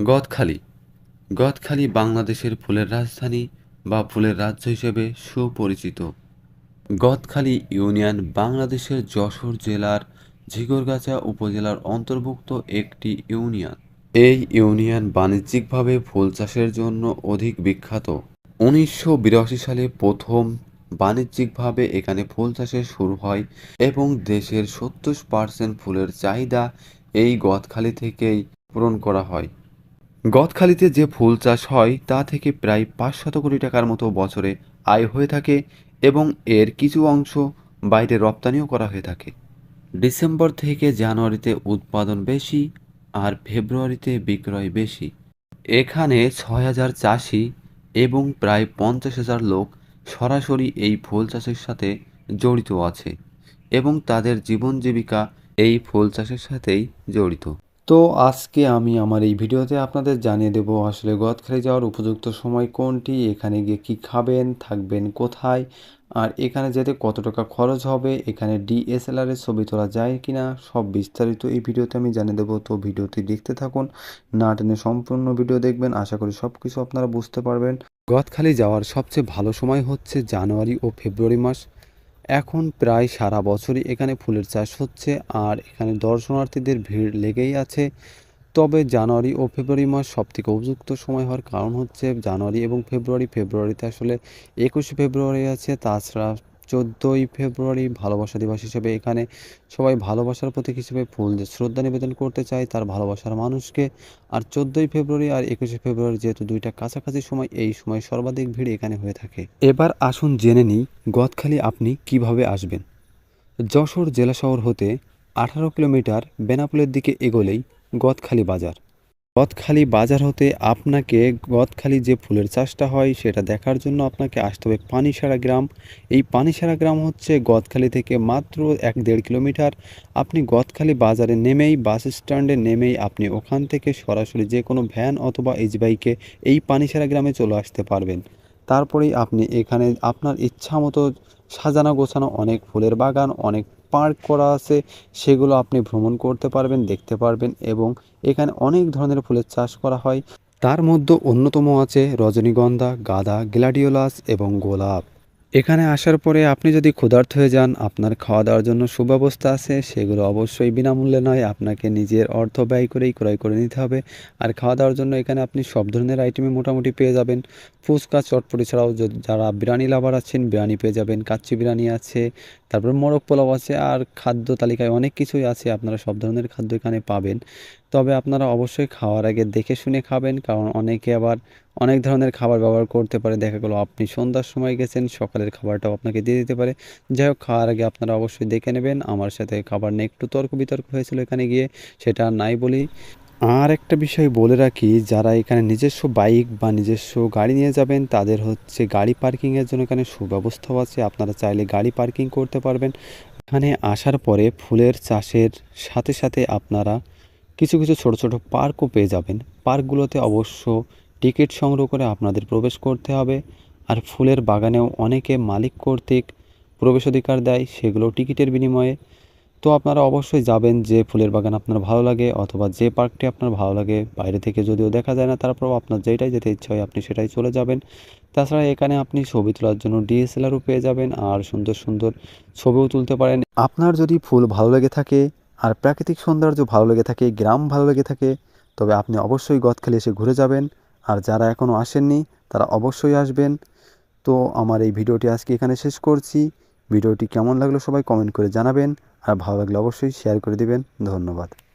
গদখালি। গদখালি বাংলাদেশের ফুলের রাজধানী বা ফুলের রাজ্য হিসেবে সুপরিচিত। গদখালি ইউনিয়ন বাংলাদেশের যশোর জেলার ঝিগরগাছা উপজেলার অন্তর্ভুক্ত একটি ইউনিয়ন। এই ইউনিয়ন বাণিজ্যিকভাবে ফুল চাষের জন্য অধিক বিখ্যাত। উনিশশো বিরাশি সালে প্রথম বাণিজ্যিকভাবে এখানে ফুল চাষের শুরু হয় এবং দেশের সত্তর পার্সেন্ট ফুলের চাহিদা এই গদখালি থেকেই পূরণ করা হয়। গদখালিতে যে ফুল চাষ হয়, তা থেকে প্রায় পাঁচশত কোটি টাকার মতো বছরে আয় হয়ে থাকে এবং এর কিছু অংশ বাইরে রপ্তানিও করা হয়ে থাকে। ডিসেম্বর থেকে জানুয়ারিতে উৎপাদন বেশি আর ফেব্রুয়ারিতে বিক্রয় বেশি। এখানে ছয় হাজার চাষি এবং প্রায় পঞ্চাশ হাজার লোক সরাসরি এই ফুল চাষের সাথে জড়িত আছে এবং তাদের জীবন জীবিকা এই ফুল চাষের সাথেই জড়িত। তো আজকে আমি আমার এই ভিডিওতে আপনাদের জানিয়ে দেব আসলে গদখালি যাওয়ার উপযুক্ত সময় কোনটি, এখানে গিয়ে কি খাবেন, থাকবেন কোথায়, আর এখানে যেতে কত টাকা খরচ হবে, এখানে ডিএসএলআর এর ছবি তোলা যায় কিনা, সব বিস্তারিত এই ভিডিওতে আমি জানিয়ে দেবো। তো ভিডিওটি দেখতে থাকুন, না টেনে সম্পূর্ণ ভিডিও দেখবেন, আশা করি সব কিছু আপনারা বুঝতে পারবেন। গদখালি যাওয়ার সবচেয়ে ভালো সময় হচ্ছে জানুয়ারি ও ফেব্রুয়ারি মাস। এখন প্রায় সারা বছরই এখানে ফুলের চাষ হচ্ছে আর এখানে দর্শনার্থীদের ভিড় লেগেই আছে। তবে জানুয়ারি ও ফেব্রুয়ারি মাস সবথেকে উপযুক্ত সময় হওয়ার কারণ হচ্ছে জানুয়ারি এবং ফেব্রুয়ারি। ফেব্রুয়ারিতে আসলে একুশে ফেব্রুয়ারি আছে, তাছাড়া চোদ্দোই ফেব্রুয়ারি ভালোবাসা দিবস হিসেবে এখানে সবাই ভালোবাসার প্রতীক হিসেবে ফুল শ্রদ্ধা নিবেদন করতে চায় তার ভালোবাসার মানুষকে। আর চোদ্দোই ফেব্রুয়ারি আর একুশে ফেব্রুয়ারি যেহেতু দুইটা কাছাকাছি সময়, এই সময় সর্বাধিক ভিড় এখানে হয়ে থাকে। এবার আসুন জেনে নিই গদখালি আপনি কীভাবে আসবেন। যশোর জেলা শহর হতে আঠারো কিলোমিটার বেনাপুলের দিকে এগোলেই গদখালি বাজার। গদখালি বাজার হতে আপনাকে গদখালি যে ফুলের চাষটা হয় সেটা দেখার জন্য আপনাকে আসতে হবে পানিসারা গ্রাম। এই পানিসারা গ্রাম হচ্ছে গদখালি থেকে মাত্র এক দেড় কিলোমিটার। আপনি গদখালি বাজারে নেমেই, বাস স্ট্যান্ডে নেমেই আপনি ওখান থেকে সরাসরি যে কোনো ভ্যান অথবা এইচ বাইকে এই পানিসারা গ্রামে চলে আসতে পারবেন। তারপরেই আপনি এখানে আপনার ইচ্ছা মতো সাজানো গোছানো অনেক ফুলের বাগান, অনেক পার্ক করা আছে, সেগুলো আপনি ভ্রমণ করতে পারবেন, দেখতে পারবেন এবং এখানে অনেক ধরনের ফুলের চাষ করা হয়। তার মধ্যে অন্যতম আছে রজনীগন্ধা, গাঁদা, গ্লাডিওলাস এবং গোলাপ। এখানে আসার পরে আপনি যদি ক্ষুধার্ত হয়ে যান, আপনার খাওয়া দাওয়ার জন্য সুব্যবস্থা আছে। সেগুলো অবশ্যই বিনামূল্যে নয়। আপনাকে নিজের অর্থ ব্যয় করেই ক্রয় করে নিতে হবে। আর খাওয়া দাওয়ার জন্য এখানে আপনি সব ধরনের আইটেমই মোটামুটি পেয়ে যাবেন। ফুচকা, চটপটি ছাড়াও যারা বিরিয়ানি লাভার আছেন, বিরিয়ানি পেয়ে যাবেন। কাচ্চি বিরিয়ানি আছে, তারপর মোরগ পোলাও আছে, আর খাদ্য তালিকায় অনেক কিছুই আছে। আপনারা সব ধরনের খাদ্য এখানে পাবেন। তবে আপনারা অবশ্যই খাওয়ার আগে দেখে শুনে খাবেন, কারণ অনেকে আবার অনেক ধরনের খাবার ব্যবহার করতে পারে। দেখা গেলো আপনি সন্ধ্যার সময় গেছেন, সকালের খাবারটাও আপনাকে দিয়ে দিতে পারে। যাই হোক, খাওয়ার আগে আপনারা অবশ্যই দেখে নেবেন। আমার সাথে খাবার নিয়ে একটু তর্ক বিতর্ক হয়েছিল এখানে গিয়ে, সেটা নাই বলি। আর একটা বিষয় বলে রাখি, যারা এখানে নিজস্ব বাইক বা নিজস্ব গাড়ি নিয়ে যাবেন, তাদের হচ্ছে গাড়ি পার্কিংয়ের জন্য এখানে সুব্যবস্থাও আছে। আপনারা চাইলে গাড়ি পার্কিং করতে পারবেন। এখানে আসার পরে ফুলের চাষের সাথে সাথে আপনারা কিছু কিছু ছোট ছোট পার্কও পেয়ে যাবেন। পার্কগুলোতে অবশ্য টিকিট সংগ্রহ করে আপনাদের প্রবেশ করতে হবে। আর ফুলের বাগানেও অনেকে মালিক কর্তৃক প্রবেশাধিকার দেয়, সেগুলো টিকিটের বিনিময়ে। তো আপনারা অবশ্যই যাবেন যে ফুলের বাগান আপনার ভালো লাগে অথবা যে পার্কটি আপনার ভালো লাগে, বাইরে থেকে যদিও দেখা যায় না তারপরেও আপনার যেটাই যেতে ইচ্ছা হয় আপনি সেটাই চলে যাবেন। তাছাড়া এখানে আপনি ছবি তোলার জন্য ডিএসএলআরও পেয়ে যাবেন আর সুন্দর সুন্দর ছবিও তুলতে পারেন। আপনার যদি ফুল ভালো লেগে থাকে আর প্রাকৃতিক সৌন্দর্য ভালো লেগে থাকে, গ্রাম ভালো লেগে থাকে, তবে আপনি অবশ্যই গদখালি এসে ঘুরে যাবেন। আর যারা এখনও আসেননি, তারা অবশ্যই আসবেন। তো আমার এই ভিডিওটি আজকে এখানে শেষ করছি। ভিডিওটি কেমন লাগল সবাই কমেন্ট করে জানাবেন। আর ভালো লাগলে অবশ্যই শেয়ার করে দিবেন। ধন্যবাদ।